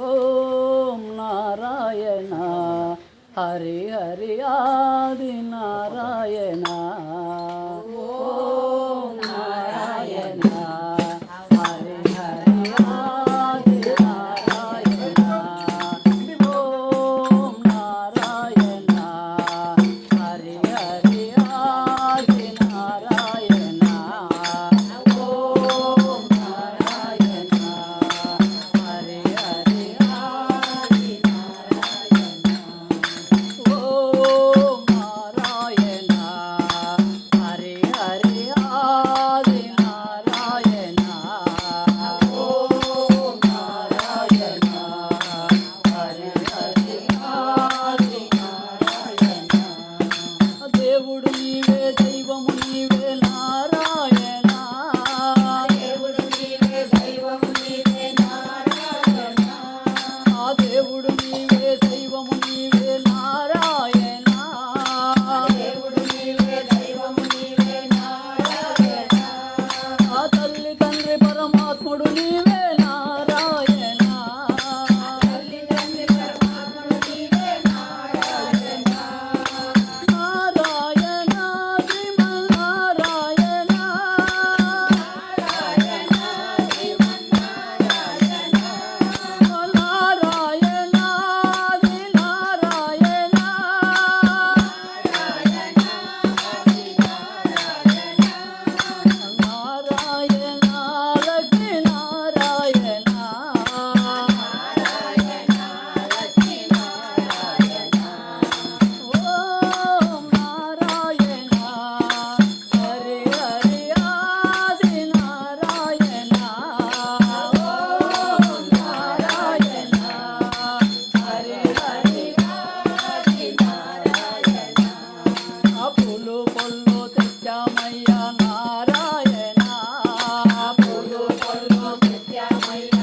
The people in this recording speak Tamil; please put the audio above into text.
ஓம் நாராயணா. ஹரி ஹரியா ফোড়নে yeah,